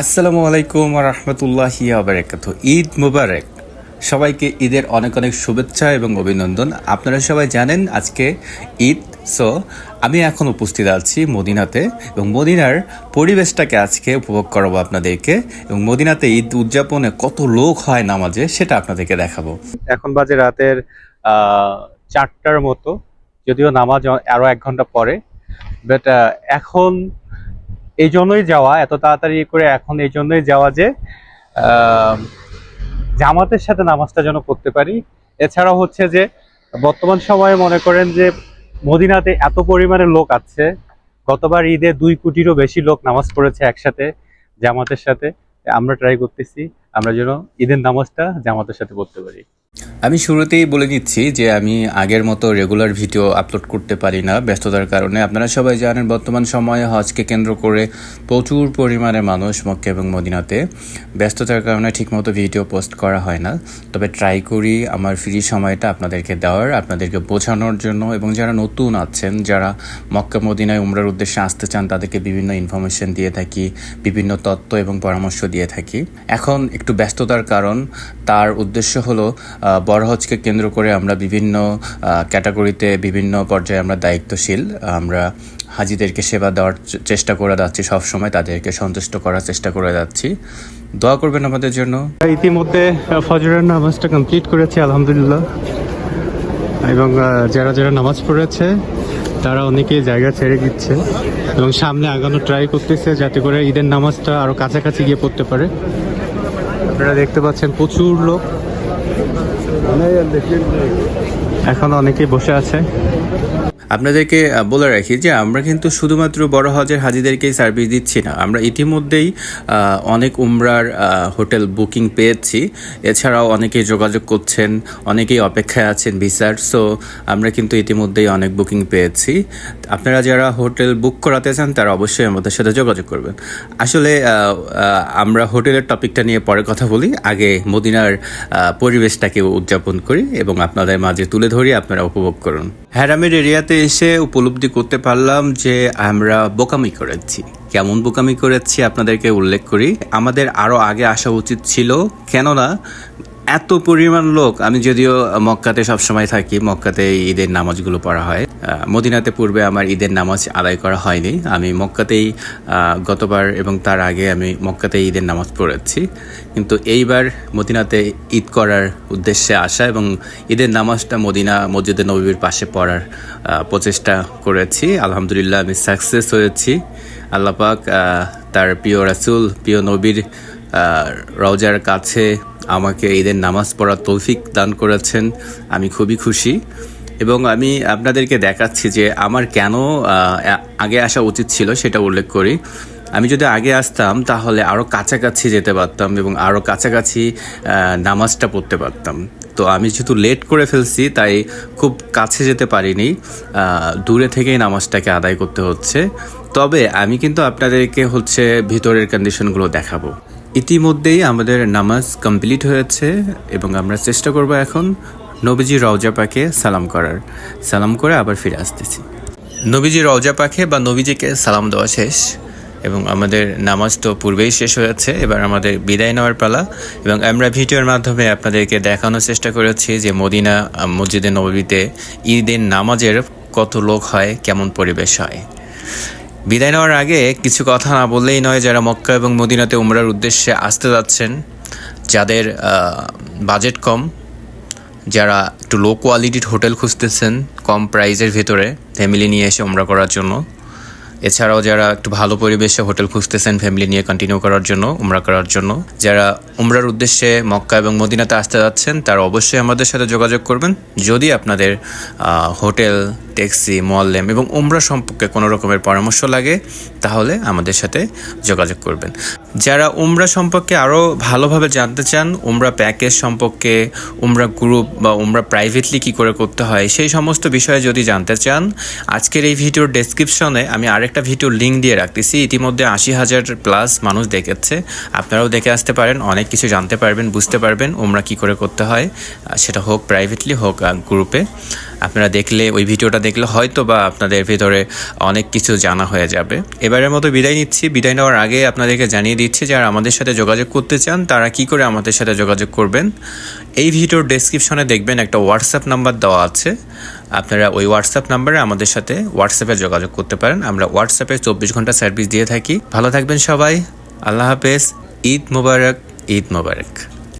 আসসালামু আলাইকুম রহমতুল্লাহি আবরাকাত ঈদ মুবারক। সবাইকে ঈদের অনেক অনেক শুভেচ্ছা এবং অভিনন্দন। আপনারা সবাই জানেন আজকে ঈদ, সো আমি এখন উপস্থিত আছি মদিনাতে এবং মদিনার পরিবেশটাকে আজকে উপভোগ করাবো আপনাদেরকে এবং মদিনাতে ঈদ উদযাপনে কত লোক হয় নামাজে সেটা আপনাদেরকে দেখাবো। এখন বাজে রাতের চারটার মতো, যদিও নামাজ আরও এক ঘণ্টা পরে বাট এখন এই জন্যই যাওয়া, এত তাড়াতাড়ি করে এখন এই জন্যই যাওয়া যে জামাতের সাথে নামাজটা যেন পড়তে পারি। এছাড়াও হচ্ছে যে, বর্তমান সময়ে মনে করেন যে, মদিনাতে এত পরিমাণে লোক আছে। গতবার ঈদে দুই কোটিরও বেশি লোক নামাজ পড়েছে একসাথে জামাতের সাথে। আমরা ট্রাই করতেছি, আমরা যেন ঈদের নামাজটা জামাতের সাথে পড়তে পারি। আমি শুরুতেই বলে দিচ্ছি যে আমি আগের মতো রেগুলার ভিডিও আপলোড করতে পারি না ব্যস্ততার কারণে। আপনারা সবাই জানেন বর্তমান সময়ে হজকে কেন্দ্র করে প্রচুর পরিমাণে মানুষ মক্কা এবং মদিনাতে ব্যস্ততার কারণে ঠিকমতো ভিডিও পোস্ট করা হয় না। তবে ট্রাই করি আমার ফ্রি সময়টা আপনাদেরকে দেওয়ার, আপনাদেরকে বোঝানোর জন্য এবং যারা নতুন আছেন, যারা মক্কা মদিনায় উমরার উদ্দেশ্যে আসতে চান, তাদেরকে বিভিন্ন ইনফরমেশন দিয়ে থাকি, বিভিন্ন তত্ত্ব এবং পরামর্শ দিয়ে থাকি। এখন একটু ব্যস্ততার কারণ, তার উদ্দেশ্য হলো আহ, বড় হজকে কেন্দ্র করে আমরা বিভিন্ন ক্যাটাগরিতে বিভিন্ন পর্যায়ে আমরা দায়িত্বশীল আমরা হাজিদেরকে সেবা দেওয়ার চেষ্টা করে যাচ্ছি সবসময় তাদেরকে সন্তুষ্ট করার চেষ্টা করে যাচ্ছি। দোয়া করবেন আমাদের জন্য। ইতিমধ্যে ফজরের নামাজটা কমপ্লিট করেছি আলহামদুলিল্লাহ। এবং যারা যারা নামাজ পড়েছে তারা অনেকেই জায়গা ছেড়ে দিচ্ছে এবং সামনে আগানো ট্রাই করতেছে যাতে করে ঈদের নামাজটা আরও কাছাকাছি গিয়ে পড়তে পারে। আপনারা দেখতে পাচ্ছেন প্রচুর লোক। এখন অনেকে বসে আছে। আপনাদেরকে বলে রাখি যে আমরা কিন্তু শুধুমাত্র বড় হজের হাজিদেরকেই সার্ভিস দিচ্ছি না। আমরা ইতিমধ্যেই অনেক উমরার হোটেল বুকিং পেয়েছি। এছাড়াও অনেকেই যোগাযোগ করছেন, অনেকেই অপেক্ষায় আছেন ভিসার। সো আমরা কিন্তু ইতিমধ্যেই অনেক বুকিং পেয়েছি। আপনারা যারা হোটেল বুক করাতে চান, তারা অবশ্যই আমাদের সাথে যোগাযোগ করবেন। আসলে আমরা হোটেলের টপিকটা নিয়ে পরে কথা বলি। আগে মদিনার পরিবেশটাকে উদযাপন করি এবং আপনাদের মাঝে তুলে ধরি, আপনারা উপভোগ করুন। হ্যারামের এরিয়াতে এসে উপলব্ধি করতে পারলাম যে আমরা বোকামি করেছি। কেমন বোকামি করেছি আপনাদেরকে উল্লেখ করি? আমাদের আরও আগে আসা উচিত ছিল, কেননা এত পরিমাণ লোক, আমি যদিও মক্কাতে সবসময় থাকি, মক্কাতে ঈদের নামাজগুলো পড়া হয়। মদিনাতে পূর্বে আমার ঈদের নামাজ আদায় করা হয়নি। আমি মক্কাতেই গতবার এবং তার আগে আমি মক্কাতেই ঈদের নামাজ পড়েছি। কিন্তু এইবার মদিনাতে ঈদ করার উদ্দেশ্যে আসা এবং ঈদের নামাজটা মদিনা মসজিদে নবীর পাশে পড়ার প্রচেষ্টা করেছি। আলহামদুলিল্লাহ আমি সাকসেস হয়েছি। আল্লাপাক তার প্রিয় রাসুল, প্রিয় নবীর রওজার কাছে আমাকে ঈদের নামাজ পড়ার তৌফিক দান করেছেন। আমি খুবই খুশি। এবং আমি আপনাদেরকে দেখাচ্ছি যে আমার কেন আগে আসা উচিত ছিল সেটা উল্লেখ করি। আমি যদি আগে আসতাম তাহলে আরও কাছাকাছি যেতে পারতাম এবং আরও কাছাকাছি নামাজটা পড়তে পারতাম। তো আমি যেহেতু লেট করে ফেলছি, তাই খুব কাছে যেতে পারিনি। দূরে থেকেই নামাজটাকে আদায় করতে হচ্ছে। তবে আমি কিন্তু আপনাদেরকে হচ্ছে ভিতরের কন্ডিশনগুলো দেখাবো। ইতিমধ্যেই আমাদের নামাজ কমপ্লিট হয়েছে এবং আমরা চেষ্টা করব এখন নবীজি রওজা পাকে সালাম করার। সালাম করে আবার ফিরে আসতেছি। নবীজি রওজা পাকে বা নবীজিকে সালাম দেওয়া শেষ এবং আমাদের নামাজ তো পূর্বেই শেষ হয়েছে, এবার আমাদের বিদায় নেওয়ার পালা এবং আমরা ভিডিওর মাধ্যমে আপনাদেরকে দেখানোর চেষ্টা করেছি যে মদিনা, মসজিদে নবীতে ঈদের নামাজের কত লোক হয়, কেমন পরিবেশ হয়। বিদায় নেওয়ার আগে কিছু কথা না বললেই নয় যারা মক্কা এবং মদিনাতে উমরার উদ্দেশ্যে আসতে যাচ্ছেন, যাদের বাজেট কম, যারা একটু লো কোয়ালিটির হোটেল খুঁজতেছেন, কম প্রাইজের ভিতরে ফ্যামিলি নিয়ে এসে উমরা করার জন্য। এছাড়াও যারা একটু ভালো পরিবেশে হোটেল খুঁজতেছেন ফ্যামিলি নিয়ে কন্টিনিউ করার জন্য, উমরা করার জন্য। যারা উমরার উদ্দেশ্যে মক্কা এবং মদিনাতে আসতে যাচ্ছেন, তারা অবশ্যই আমাদের সাথে যোগাযোগ করবেন। যদি আপনাদের হোটেল ট্যাক্সি মোয়াল্লেম এবং উমরা সম্পর্কে কোনো রকমের পরামর্শ লাগে, তাহলে আমাদের সাথে যোগাযোগ করবেন। যারা উমরা সম্পর্কে আরও ভালোভাবে জানতে চান, উমরা প্যাকেজ সম্পর্কে, উমরা গ্রুপ বা উমরা প্রাইভেটলি কী করে করতে হয়, সেই সমস্ত বিষয়ে যদি জানতে চান, আজকের এই ভিডিওর ডেসক্রিপশনে আমি আরেকটা ভিডিওর লিঙ্ক দিয়ে রাখতেছি। ইতিমধ্যে আশি হাজার প্লাস মানুষ দেখেছে। আপনারাও দেখে আসতে পারেন, অনেক কিছু জানতে পারবেন, বুঝতে পারবেন উমরা কী করে করতে হয়। সেটা হোক প্রাইভেটলি হোক গ্রুপে আপনারা দেখলে, ওই ভিডিওটা দেখলে হয়তো বা আপনাদের ভিতরে অনেক কিছু জানা হয়ে যাবে। এবারের মতো বিদায় নিচ্ছি। বিদায় নেওয়ার আগে আপনাদেরকে জানিয়ে দিচ্ছি, যারা আমাদের সাথে যোগাযোগ করতে চান, তারা কি করে আমাদের সাথে যোগাযোগ করবেন? এই ভিডিওর ডেসক্রিপশনে দেখবেন একটা হোয়াটসঅ্যাপ নাম্বার দেওয়া আছে। আপনারা ওই হোয়াটসঅ্যাপ নাম্বারে আমাদের সাথে হোয়াটসঅ্যাপে যোগাযোগ করতে পারেন। আমরা হোয়াটসঅ্যাপে চব্বিশ ঘণ্টা সার্ভিস দিয়ে থাকি। ভালো থাকবেন সবাই। আল্লাহ হাফেজ। ঈদ মোবারক। ঈদ মোবারক।